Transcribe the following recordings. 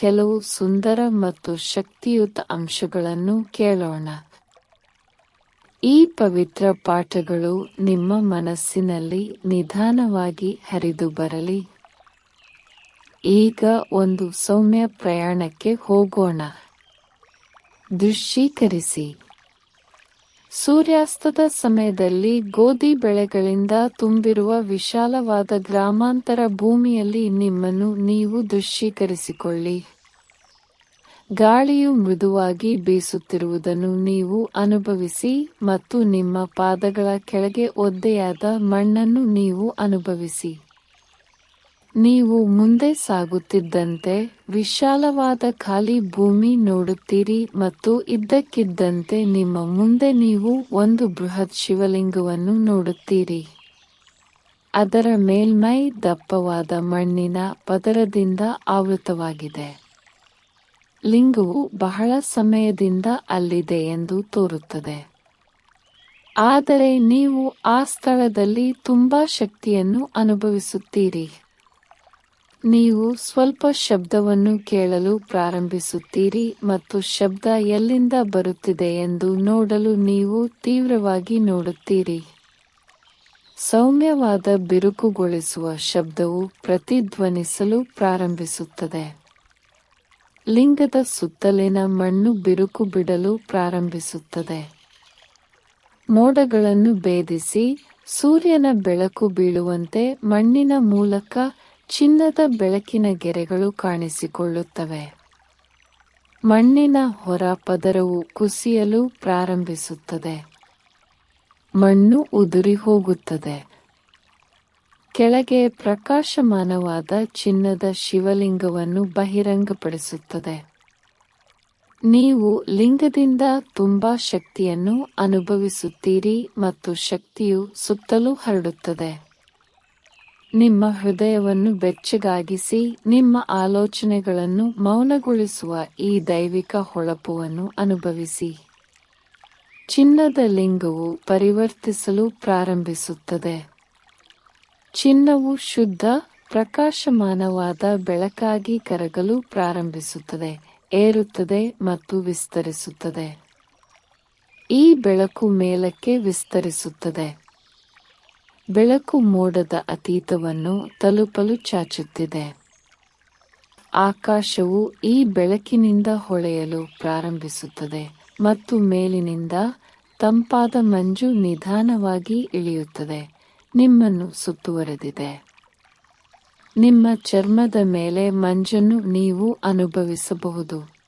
ಕೆಲವು ಸುಂದರ ಮತ್ತು ಶಕ್ತಿಯುತ ಅಂಶಗಳನ್ನು ಕೇಳೋಣ. ಈ ಪವಿತ್ರ ಪಾಠಗಳು ನಿಮ್ಮ ಮನಸ್ಸಿನಲ್ಲಿ ನಿಧಾನವಾಗಿ ಹರಿದು ಬರಲಿ. ಈಗ ಒಂದು ಸೌಮ್ಯ ಪ್ರಯಾಣಕ್ಕೆ ಹೋಗೋಣ. ದೃಶ್ಯೀಕರಿಸಿ. ಸೂರ್ಯಾಸ್ತದ ಸಮಯದಲ್ಲಿ ಗೋಧಿ ಬೆಳೆಗಳಿಂದ ತುಂಬಿರುವ ವಿಶಾಲವಾದ ಗ್ರಾಮಾಂತರ ಭೂಮಿಯಲ್ಲಿ ನಿಮ್ಮನ್ನು ನೀವು ದೃಶ್ಯೀಕರಿಸಿಕೊಳ್ಳಿ. ಗಾಳಿಯು ಮೃದುವಾಗಿ ಬೀಸುತ್ತಿರುವುದನ್ನು ನೀವು ಅನುಭವಿಸಿ ಮತ್ತು ನಿಮ್ಮ ಪಾದಗಳ ಕೆಳಗೆ ಒದ್ದೆಯಾದ ಮಣ್ಣನ್ನು ನೀವು ಅನುಭವಿಸಿ. ನೀವು ಮುಂದೆ ಸಾಗುತ್ತಿದ್ದಂತೆ, ವಿಶಾಲವಾದ ಖಾಲಿ ಭೂಮಿ ನೋಡುತ್ತೀರಿ ಮತ್ತು ಇದ್ದಕ್ಕಿದ್ದಂತೆ ನಿಮ್ಮ ಮುಂದೆ ನೀವು ಒಂದು ಬೃಹತ್ ಶಿವಲಿಂಗವನ್ನು ನೋಡುತ್ತೀರಿ. ಅದರ ಮೇಲ್ಮೈ ದಪ್ಪವಾದ ಮಣ್ಣಿನ ಪದರದಿಂದ ಆವೃತವಾಗಿದೆ. ಲಿಂಗವು ಬಹಳ ಸಮಯದಿಂದ ಅಲ್ಲಿದೆ ಎಂದು ತೋರುತ್ತದೆ. ಆದರೆ ನೀವು ಆ ಸ್ಥಳದಲ್ಲಿ ತುಂಬಾ ಶಕ್ತಿಯನ್ನು ಅನುಭವಿಸುತ್ತೀರಿ. ನೀವು ಸ್ವಲ್ಪ ಶಬ್ದವನ್ನು ಕೇಳಲು ಪ್ರಾರಂಭಿಸುತ್ತೀರಿ ಮತ್ತು ಶಬ್ದ ಎಲ್ಲಿಂದ ಬರುತ್ತಿದೆ ಎಂದು ನೋಡಲು ನೀವು ತೀವ್ರವಾಗಿ ನೋಡುತ್ತೀರಿ. ಸೌಮ್ಯವಾದ ಬಿರುಕುಗೊಳಿಸುವ ಶಬ್ದವು ಪ್ರತಿಧ್ವನಿಸಲು ಪ್ರಾರಂಭಿಸುತ್ತದೆ. ಲಿಂಗದ ಸುತ್ತಲಿನ ಮಣ್ಣು ಬಿರುಕು ಬಿಡಲು ಪ್ರಾರಂಭಿಸುತ್ತದೆ. ಮೋಡಗಳನ್ನು ಭೇದಿಸಿ ಸೂರ್ಯನ ಬೆಳಕು ಬೀಳುವಂತೆ ಮಣ್ಣಿನ ಮೂಲಕ ಚಿನ್ನದ ಬೆಳಕಿನ ಗೆರೆಗಳು ಕಾಣಿಸಿಕೊಳ್ಳುತ್ತವೆ. ಮಣ್ಣಿನ ಹೊರ ಪದರವು ಕುಸಿಯಲು ಪ್ರಾರಂಭಿಸುತ್ತದೆ. ಮಣ್ಣು ಉದುರಿ ಹೋಗುತ್ತದೆ. ಕೆಳಗೆ ಪ್ರಕಾಶಮಾನವಾದ ಚಿನ್ನದ ಶಿವಲಿಂಗವನ್ನು ಬಹಿರಂಗಪಡಿಸುತ್ತದೆ. ನೀವು ಲಿಂಗದಿಂದ ತುಂಬಾ ಶಕ್ತಿಯನ್ನು ಅನುಭವಿಸುತ್ತೀರಿ ಮತ್ತು ಶಕ್ತಿಯು ಸುತ್ತಲೂ ಹರಡುತ್ತದೆ. ನಿಮ್ಮ ಹೃದಯವನ್ನು ಬೆಚ್ಚಗಾಗಿಸಿ, ನಿಮ್ಮ ಆಲೋಚನೆಗಳನ್ನು ಮೌನಗೊಳಿಸುವ ಈ ದೈವಿಕ ಹೊಳಪುವನ್ನು ಅನುಭವಿಸಿ. ಚಿನ್ನದ ಲಿಂಗವು ಪರಿವರ್ತಿಸಲು ಪ್ರಾರಂಭಿಸುತ್ತದೆ. ಚಿನ್ನವು ಶುದ್ಧ, ಪ್ರಕಾಶಮಾನವಾದ ಬೆಳಕಾಗಿ ಕರಗಲು ಪ್ರಾರಂಭಿಸುತ್ತದೆ, ಏರುತ್ತದೆ ಮತ್ತು ವಿಸ್ತರಿಸುತ್ತದೆ. ಈ ಬೆಳಕು ಮೇಲಕ್ಕೆ ವಿಸ್ತರಿಸುತ್ತದೆ. ಬೆಳಕು ಮೋಡದ ಅತೀತವನ್ನು ತಲುಪಲು ಚಾಚುತ್ತಿದೆ. ಆಕಾಶವು ಈ ಬೆಳಕಿನಿಂದ ಹೊಳೆಯಲು ಪ್ರಾರಂಭಿಸುತ್ತದೆ ಮತ್ತು ಮೇಲಿನಿಂದ ತಂಪಾದ ಮಂಜು ನಿಧಾನವಾಗಿ ಇಳಿಯುತ್ತದೆ. ನಿಮ್ಮನ್ನು ಸುತ್ತುವರೆದಿದೆ. ನಿಮ್ಮ ಚರ್ಮದ ಮೇಲೆ ಮಂಜನ್ನು ನೀವು ಅನುಭವಿಸಬಹುದು.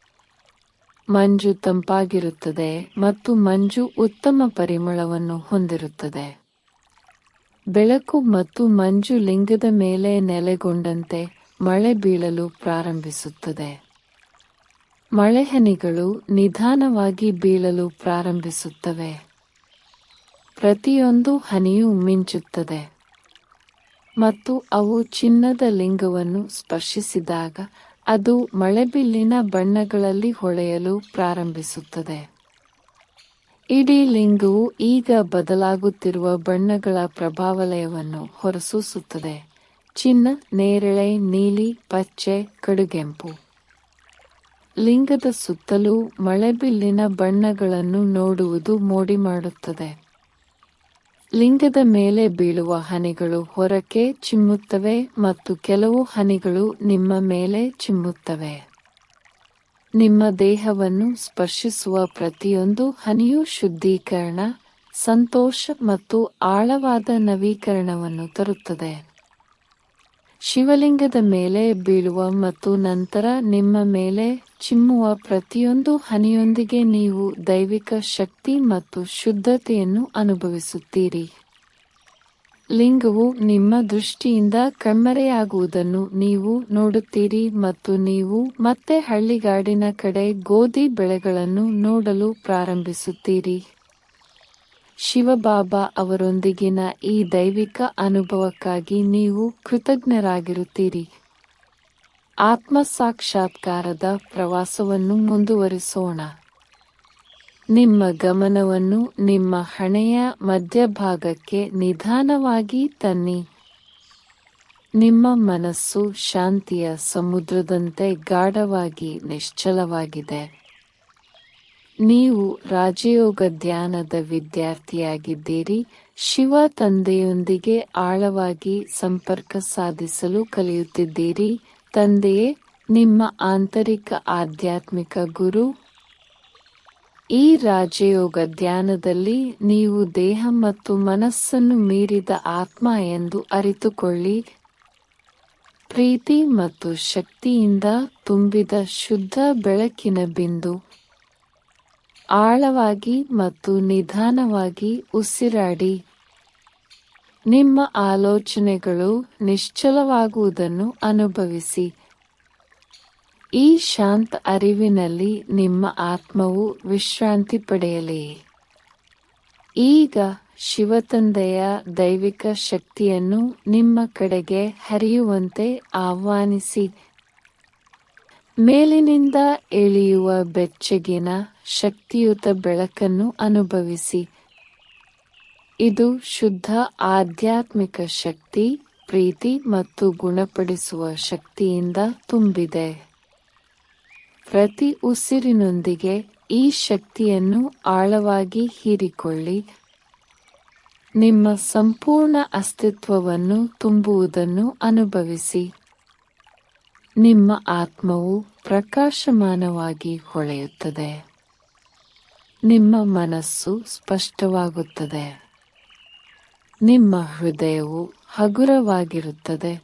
ಮಂಜು ತಂಪಾಗಿರುತ್ತದೆ ಮತ್ತು ಮಂಜು ಉತ್ತಮ ಪರಿಮಳವನ್ನು ಹೊಂದಿರುತ್ತದೆ. ಬೆಳಕು ಮತ್ತು ಮಂಜು ಲಿಂಗದ ಮೇಲೆ ನೆಲೆಗೊಂಡಂತೆ ಮಳೆ ಬೀಳಲು ಪ್ರಾರಂಭಿಸುತ್ತದೆ. ಮಳೆಹನಿಗಳು ನಿಧಾನವಾಗಿ ಬೀಳಲು ಪ್ರಾರಂಭಿಸುತ್ತವೆ. ಪ್ರತಿಯೊಂದು ಹನಿಯೂ ಮಿಂಚುತ್ತದೆ. ಮತ್ತು ಅವು ಚಿನ್ನದ ಲಿಂಗವನ್ನು ಸ್ಪರ್ಶಿಸಿದಾಗ ಅದು ಮಳೆಬಿಲ್ಲಿನ ಬಣ್ಣಗಳಲ್ಲಿ ಹೊಳೆಯಲು ಪ್ರಾರಂಭಿಸುತ್ತದೆ. ಇಡೀ ಲಿಂಗವು ಈಗ ಬದಲಾಗುತ್ತಿರುವ ಬಣ್ಣಗಳ ಪ್ರಭಾವಲಯವನ್ನು ಹೊರಸೂಸುತ್ತದೆ. ಚಿನ್ನ, ನೇರಳೆ, ನೀಲಿ, ಪಚ್ಚೆ, ಕಡುಗೆಂಪು. ಲಿಂಗದ ಸುತ್ತಲೂ ಮಳೆಬಿಲ್ಲಿನ ಬಣ್ಣಗಳನ್ನು ನೋಡುವುದು ಮೋಡಿ ಮಾಡುತ್ತದೆ. ಲಿಂಗದ ಮೇಲೆ ಬೀಳುವ ಹನಿಗಳು ಹೊರಕ್ಕೆ ಚಿಮ್ಮುತ್ತವೆ ಮತ್ತು ಕೆಲವು ಹನಿಗಳು ನಿಮ್ಮ ಮೇಲೆ ಚಿಮ್ಮುತ್ತವೆ. ನಿಮ್ಮ ದೇಹವನ್ನು ಸ್ಪರ್ಶಿಸುವ ಪ್ರತಿಯೊಂದು ಹನಿಯು ಶುದ್ಧೀಕರಣ, ಸಂತೋಷ ಮತ್ತು ಆಳವಾದ ನವೀಕರಣವನ್ನು ತರುತ್ತದೆ. ಶಿವಲಿಂಗದ ಮೇಲೆ ಬೀಳುವ ಮತ್ತು ನಂತರ ನಿಮ್ಮ ಮೇಲೆ ಚಿಮ್ಮುವ ಪ್ರತಿಯೊಂದು ಹನಿಯೊಂದಿಗೆ ನೀವು ದೈವಿಕ ಶಕ್ತಿ ಮತ್ತು ಶುದ್ಧತೆಯನ್ನು ಅನುಭವಿಸುತ್ತೀರಿ. ಲಿಂಗವು ನಿಮ್ಮ ದೃಷ್ಟಿಯಿಂದ ಕಣ್ಮರೆಯಾಗುವುದನ್ನು ನೀವು ನೋಡುತ್ತೀರಿ ಮತ್ತು ನೀವು ಮತ್ತೆ ಹಳ್ಳಿಗಾಡಿನ ಕಡೆ ಗೋಧಿ ಬೆಳೆಗಳನ್ನು ನೋಡಲು ಪ್ರಾರಂಭಿಸುತ್ತೀರಿ. ಶಿವಬಾಬಾ ಅವರೊಂದಿಗಿನ ಈ ದೈವಿಕ ಅನುಭವಕ್ಕಾಗಿ ನೀವು ಕೃತಜ್ಞರಾಗಿರುತ್ತೀರಿ. ಆತ್ಮ ಸಾಕ್ಷಾತ್ಕಾರದ ಪ್ರವಾಸವನ್ನು ಮುಂದುವರಿಸೋಣ. ನಿಮ್ಮ ಗಮನವನ್ನು ನಿಮ್ಮ ಹಣೆಯ ಮಧ್ಯಭಾಗಕ್ಕೆ ನಿಧಾನವಾಗಿ ತನ್ನಿ. ನಿಮ್ಮ ಮನಸ್ಸು ಶಾಂತಿಯ ಸಮುದ್ರದಂತೆ ಗಾಢವಾಗಿ ನಿಶ್ಚಲವಾಗಿದೆ. ನೀವು ರಾಜಯೋಗ ಧ್ಯಾನದ ವಿದ್ಯಾರ್ಥಿಯಾಗಿದ್ದೀರಿ. ಶಿವ ತಂದೆಯೊಂದಿಗೆ ಆಳವಾಗಿ ಸಂಪರ್ಕ ಸಾಧಿಸಲು ಕಲಿಯುತ್ತಿದ್ದೀರಿ. ತಂದೆಯೇ, ನಿಮ್ಮ ಆಂತರಿಕ ಆಧ್ಯಾತ್ಮಿಕ ಗುರು ಈ ರಾಜಯೋಗ ಧ್ಯಾನದಲ್ಲಿ ನೀವು ದೇಹ ಮತ್ತು ಮನಸ್ಸನ್ನು ಮೀರಿದ ಆತ್ಮ ಎಂದು ಅರಿತುಕೊಳ್ಳಿ. ಪ್ರೀತಿ ಮತ್ತು ಶಕ್ತಿಯಿಂದ ತುಂಬಿದ ಶುದ್ಧ ಬೆಳಕಿನ ಬಿಂದು. ಆಳವಾಗಿ ಮತ್ತು ನಿಧಾನವಾಗಿ ಉಸಿರಾಡಿ. ನಿಮ್ಮ ಆಲೋಚನೆಗಳು ನಿಶ್ಚಲವಾಗುವುದನ್ನು ಅನುಭವಿಸಿ. ಈ ಶಾಂತ ಅರಿವಿನಲ್ಲಿ ನಿಮ್ಮ ಆತ್ಮವು ವಿಶ್ರಾಂತಿ ಪಡೆಯಲಿ. ಈಗ ಶಿವತಂದೆಯ ದೈವಿಕ ಶಕ್ತಿಯನ್ನು ನಿಮ್ಮ ಕಡೆಗೆ ಹರಿಯುವಂತೆ ಆಹ್ವಾನಿಸಿ. ಮೇಲಿನಿಂದ ಇಳಿಯುವ ಬೆಚ್ಚಗಿನ ಶಕ್ತಿಯುತ ಬೆಳಕನ್ನು ಅನುಭವಿಸಿ. ಇದು ಶುದ್ಧ ಆಧ್ಯಾತ್ಮಿಕ ಶಕ್ತಿ, ಪ್ರೀತಿ ಮತ್ತು ಗುಣಪಡಿಸುವ ಶಕ್ತಿಯಿಂದ ತುಂಬಿದೆ. ಪ್ರತಿ ಉಸಿರಿನೊಂದಿಗೆ ಈ ಶಕ್ತಿಯನ್ನು ಆಳವಾಗಿ ಹೀರಿಕೊಳ್ಳಿ. ನಿಮ್ಮ ಸಂಪೂರ್ಣ ಅಸ್ತಿತ್ವವನ್ನು ತುಂಬುವುದನ್ನು ಅನುಭವಿಸಿ. ನಿಮ್ಮ ಆತ್ಮವು ಪ್ರಕಾಶಮಾನವಾಗಿ ಹೊಳೆಯುತ್ತದೆ. ನಿಮ್ಮ ಮನಸ್ಸು ಸ್ಪಷ್ಟವಾಗುತ್ತದೆ. ನಿಮ್ಮ ಹೃದಯವು ಹಗುರವಾಗಿರುತ್ತದೆ.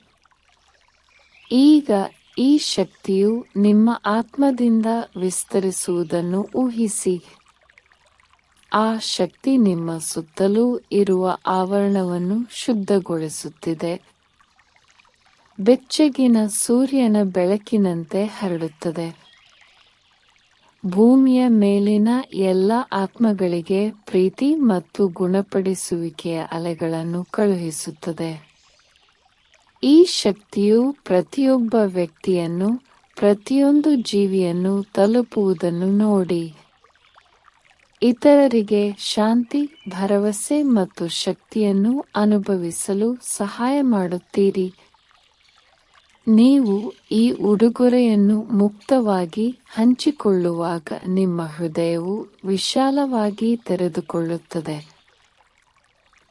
ಈಗ ಈ ಶಕ್ತಿಯು ನಿಮ್ಮ ಆತ್ಮದಿಂದ ವಿಸ್ತರಿಸುವುದನ್ನು ಊಹಿಸಿ. ಆ ಶಕ್ತಿ ನಿಮ್ಮ ಸುತ್ತಲೂ ಇರುವ ಆವರಣವನ್ನು ಶುದ್ಧಗೊಳಿಸುತ್ತಿದೆ. ಬೆಚ್ಚಗಿನ ಸೂರ್ಯನ ಬೆಳಕಿನಂತೆ ಹರಡುತ್ತದೆ. ಭೂಮಿಯ ಮೇಲಿನ ಎಲ್ಲ ಆತ್ಮಗಳಿಗೆ ಪ್ರೀತಿ ಮತ್ತು ಗುಣಪಡಿಸುವಿಕೆಯ ಅಲೆಗಳನ್ನು ಕಳುಹಿಸುತ್ತದೆ. ಈ ಶಕ್ತಿಯು ಪ್ರತಿಯೊಬ್ಬ ವ್ಯಕ್ತಿಯನ್ನು, ಪ್ರತಿಯೊಂದು ಜೀವಿಯನ್ನು ತಲುಪುವುದನ್ನು ನೋಡಿ. ಇತರರಿಗೆ ಶಾಂತಿ, ಭರವಸೆ ಮತ್ತು ಶಕ್ತಿಯನ್ನು ಅನುಭವಿಸಲು ಸಹಾಯ ಮಾಡುತ್ತೀರಿ. ನೀವು ಈ ಉಡುಗೊರೆಯನ್ನು ಮುಕ್ತವಾಗಿ ಹಂಚಿಕೊಳ್ಳುವಾಗ ನಿಮ್ಮ ಹೃದಯವು ವಿಶಾಲವಾಗಿ ತೆರೆದುಕೊಳ್ಳುತ್ತದೆ.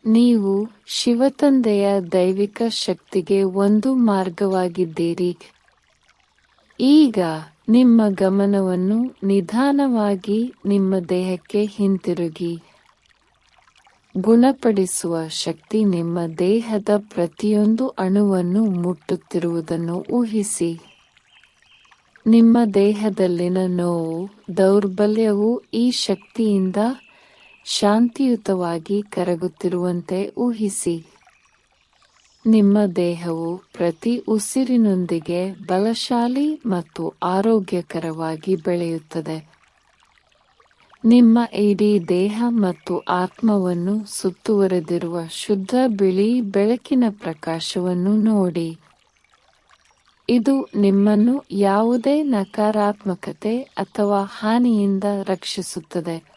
ನೀವು ಶಿವತಂದೆಯ ದೈವಿಕ ಶಕ್ತಿಗೆ ಒಂದು ಮಾರ್ಗವಾಗಿದ್ದೀರಿ. ಈಗ ನಿಮ್ಮ ಗಮನವನ್ನು ನಿಧಾನವಾಗಿ ನಿಮ್ಮ ದೇಹಕ್ಕೆ ಹಿಂತಿರುಗಿ. ಗುಣಪಡಿಸುವ ಶಕ್ತಿ ನಿಮ್ಮ ದೇಹದ ಪ್ರತಿಯೊಂದು ಅಣುವನ್ನು ಮುಟ್ಟುತ್ತಿರುವುದನ್ನು ಊಹಿಸಿ. ನಿಮ್ಮ ದೇಹದಲ್ಲಿನ ನೋವು, ದೌರ್ಬಲ್ಯವು ಈ ಶಕ್ತಿಯಿಂದ ಶಾಂತಿಯುತವಾಗಿ ಕರಗುತ್ತಿರುವಂತೆ ಊಹಿಸಿ. ನಿಮ್ಮ ದೇಹವು ಪ್ರತಿ ಉಸಿರಿನೊಂದಿಗೆ ಬಲಶಾಲಿ ಮತ್ತು ಆರೋಗ್ಯಕರವಾಗಿ ಬೆಳೆಯುತ್ತದೆ. ನಿಮ್ಮ ಇಡೀ ದೇಹ ಮತ್ತು ಆತ್ಮವನ್ನು ಸುತ್ತುವರೆದಿರುವ ಶುದ್ಧ ಬಿಳಿ ಬೆಳಕಿನ ಪ್ರಕಾಶವನ್ನು ನೋಡಿ. ಇದು ನಿಮ್ಮನ್ನು ಯಾವುದೇ ನಕಾರಾತ್ಮಕತೆ ಅಥವಾ ಹಾನಿಯಿಂದ ರಕ್ಷಿಸುತ್ತದೆ.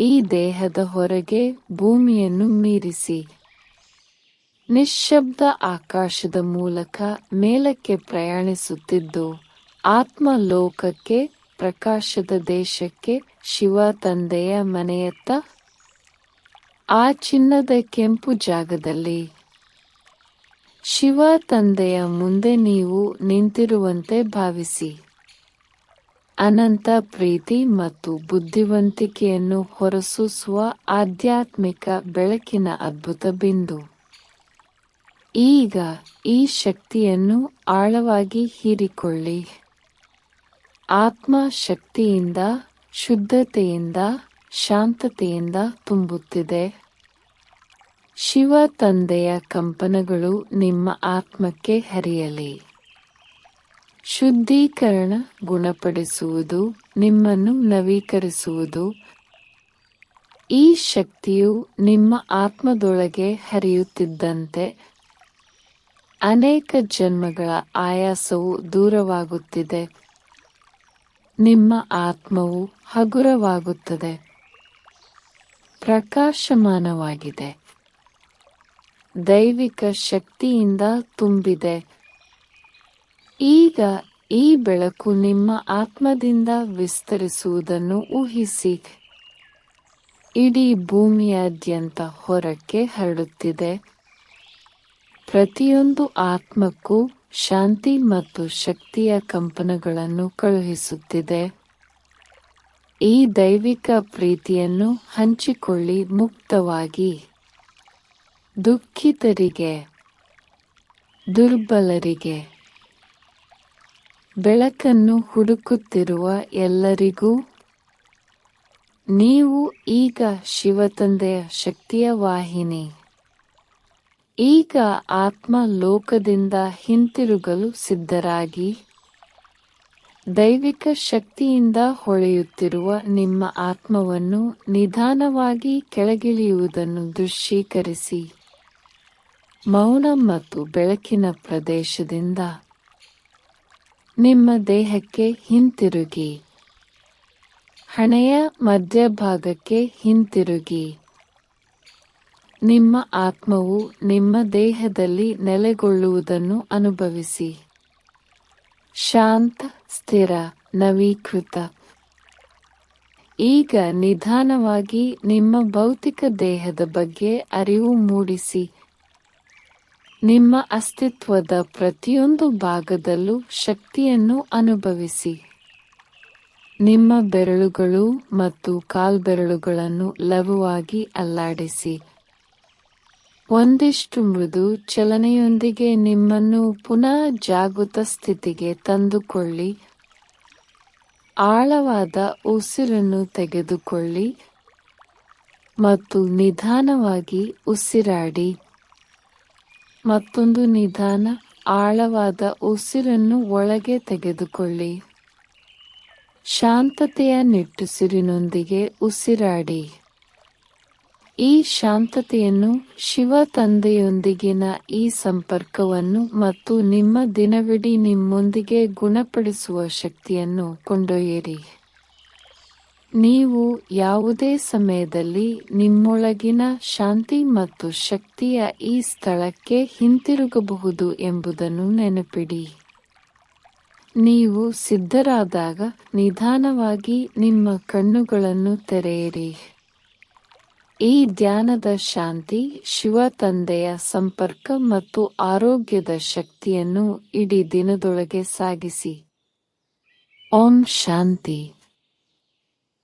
ಈ ದೇಹದ ಹೊರಗೆ ಭೂಮಿಯನ್ನು ಮೀರಿಸಿ. ನಿಶ್ಶಬ್ದ ಆಕಾಶದ ಮೂಲಕ ಮೇಲಕ್ಕೆ ಪ್ರಯಾಣಿಸುತ್ತಿದ್ದು ಆತ್ಮ ಲೋಕಕ್ಕೆ ಪ್ರಕಾಶದ ದೇಶಕ್ಕೆ, ಶಿವ ತಂದೆಯ ಮನೆಯತ್ತ, ಆ ಚಿನ್ನದ ಕೆಂಪು ಜಾಗದಲ್ಲಿ. ಶಿವ ತಂದೆಯ ಮುಂದೆ ನೀವು ನಿಂತಿರುವಂತೆ ಭಾವಿಸಿ. ಅನಂತ ಪ್ರೀತಿ ಮತ್ತು ಬುದ್ಧಿವಂತಿಕೆಯನ್ನು ಹೊರಸೂಸುವ ಆಧ್ಯಾತ್ಮಿಕ ಬೆಳಕಿನ ಅದ್ಭುತ ಬಿಂದು. ಈಗ ಈ ಶಕ್ತಿಯನ್ನು ಆಳವಾಗಿ ಹೀರಿಕೊಳ್ಳಿ. ಆತ್ಮ ಶಕ್ತಿಯಿಂದ ಶುದ್ಧತೆಯಿಂದ, ಶಾಂತತೆಯಿಂದ ತುಂಬುತ್ತಿದೆ. ಶಿವ ತಂದೆಯ ಕಂಪನಗಳು ನಿಮ್ಮ ಆತ್ಮಕ್ಕೆ ಹರಿಯಲಿ. ಶುದ್ಧೀಕರಣ ಗುಣಪಡಿಸುವುದು, ನಿಮ್ಮನ್ನು ನವೀಕರಿಸುವುದು. ಈ ಶಕ್ತಿಯು ನಿಮ್ಮ ಆತ್ಮದೊಳಗೆ ಹರಿಯುತ್ತಿದ್ದಂತೆ ಅನೇಕ ಜನ್ಮಗಳ ಆಯಾಸವು ದೂರವಾಗುತ್ತಿದೆ. ನಿಮ್ಮ ಆತ್ಮವು ಹಗುರವಾಗುತ್ತದೆ. ಪ್ರಕಾಶಮಾನವಾಗಿದೆ. ದೈವಿಕ ಶಕ್ತಿಯಿಂದ ತುಂಬಿದೆ. ಈಗ ಈ ಬೆಳಕು ನಿಮ್ಮ ಆತ್ಮದಿಂದ ವಿಸ್ತರಿಸುವುದನ್ನು ಊಹಿಸಿ. ಇಡೀ ಭೂಮಿಯಾದ್ಯಂತ ಹೊರಕ್ಕೆ ಹರಡುತ್ತಿದೆ. ಪ್ರತಿಯೊಂದು ಆತ್ಮಕ್ಕೂ ಶಾಂತಿ ಮತ್ತು ಶಕ್ತಿಯ ಕಂಪನಗಳನ್ನು ಕಳುಹಿಸುತ್ತಿದೆ. ಈ ದೈವಿಕ ಪ್ರೀತಿಯನ್ನು ಹಂಚಿಕೊಳ್ಳಿ, ಮುಕ್ತವಾಗಿ. ದುಃಖಿತರಿಗೆ, ದುರ್ಬಲರಿಗೆ. ಬೆಳಕನ್ನು ಹುಡುಕುತ್ತಿರುವ ಎಲ್ಲರಿಗೂ, ನೀವು ಈಗ ಶಿವತಂದೆಯ ಶಕ್ತಿಯ ವಾಹಿನಿ. ಈಗ ಆತ್ಮ ಲೋಕದಿಂದ ಹಿಂತಿರುಗಲು ಸಿದ್ಧರಾಗಿ, ದೈವಿಕ ಶಕ್ತಿಯಿಂದ ಹೊಳೆಯುತ್ತಿರುವ ನಿಮ್ಮ ಆತ್ಮವನ್ನು ನಿಧಾನವಾಗಿ ಕೆಳಗಿಳಿಯುವುದನ್ನು ದೃಶ್ಯೀಕರಿಸಿ. ಮೌನ ಮತ್ತು ಬೆಳಕಿನ ಪ್ರದೇಶದಿಂದ ನಿಮ್ಮ ದೇಹಕ್ಕೆ ಹಿಂತಿರುಗಿ. ಹಣೆಯ ಮಧ್ಯಭಾಗಕ್ಕೆ ಹಿಂತಿರುಗಿ. ನಿಮ್ಮ ಆತ್ಮವು ನಿಮ್ಮ ದೇಹದಲ್ಲಿ ನೆಲೆಗೊಳ್ಳುವುದನ್ನು ಅನುಭವಿಸಿ. ಶಾಂತ, ಸ್ಥಿರ, ನವೀಕೃತ. ಈಗ ನಿಧಾನವಾಗಿ ನಿಮ್ಮ ಭೌತಿಕ ದೇಹದ ಬಗ್ಗೆ ಅರಿವು ಮೂಡಿಸಿ. ನಿಮ್ಮ ಅಸ್ತಿತ್ವದ ಪ್ರತಿಯೊಂದು ಭಾಗದಲ್ಲೂ ಶಕ್ತಿಯನ್ನು ಅನುಭವಿಸಿ. ನಿಮ್ಮ ಬೆರಳುಗಳು ಮತ್ತು ಕಾಲ್ಬೆರಳುಗಳನ್ನು ಲಘುವಾಗಿ ಅಲ್ಲಾಡಿಸಿ. ಒಂದಿಷ್ಟು ಮೃದು ಚಲನೆಯೊಂದಿಗೆ ನಿಮ್ಮನ್ನು ಪುನಃ ಜಾಗೃತ ಸ್ಥಿತಿಗೆ ತಂದುಕೊಳ್ಳಿ. ಆಳವಾದ ಉಸಿರನ್ನು ತೆಗೆದುಕೊಳ್ಳಿ ಮತ್ತು ನಿಧಾನವಾಗಿ ಉಸಿರಾಡಿ. ಮತ್ತೊಂದು ನಿಧಾನ, ಆಳವಾದ ಉಸಿರನ್ನು ಒಳಗೆ ತೆಗೆದುಕೊಳ್ಳಿ. ಶಾಂತತೆಯ ನಿಟ್ಟುಸಿರಿನೊಂದಿಗೆ ಉಸಿರಾಡಿ. ಈ ಶಾಂತತೆಯನ್ನು ಶಿವ ತಂದೆಯೊಂದಿಗಿನ ಈ ಸಂಪರ್ಕವನ್ನು ಮತ್ತು ನಿಮ್ಮ ದಿನವಿಡೀ ನಿಮ್ಮೊಂದಿಗೆ ಗುಣಪಡಿಸುವ ಶಕ್ತಿಯನ್ನು ಕೊಂಡೊಯ್ಯಿರಿ. ನೀವು ಯಾವುದೇ ಸಮಯದಲ್ಲಿ ನಿಮ್ಮೊಳಗಿನ ಶಾಂತಿ ಮತ್ತು ಶಕ್ತಿಯ ಈ ಸ್ಥಳಕ್ಕೆ ಹಿಂತಿರುಗಬಹುದು ಎಂಬುದನ್ನು ನೆನಪಿಡಿ. ನೀವು ಸಿದ್ಧರಾದಾಗ ನಿಧಾನವಾಗಿ ನಿಮ್ಮ ಕಣ್ಣುಗಳನ್ನು ತೆರೆಯಿರಿ. ಈ ಧ್ಯಾನದ ಶಾಂತಿ ಶಿವ ತಂದೆಯ ಸಂಪರ್ಕ ಮತ್ತು ಆರೋಗ್ಯದ ಶಕ್ತಿಯನ್ನು ಇಡೀ ದಿನದೊಳಗೆ ಸಾಗಿಸಿ. ಓಂ ಶಾಂತಿ.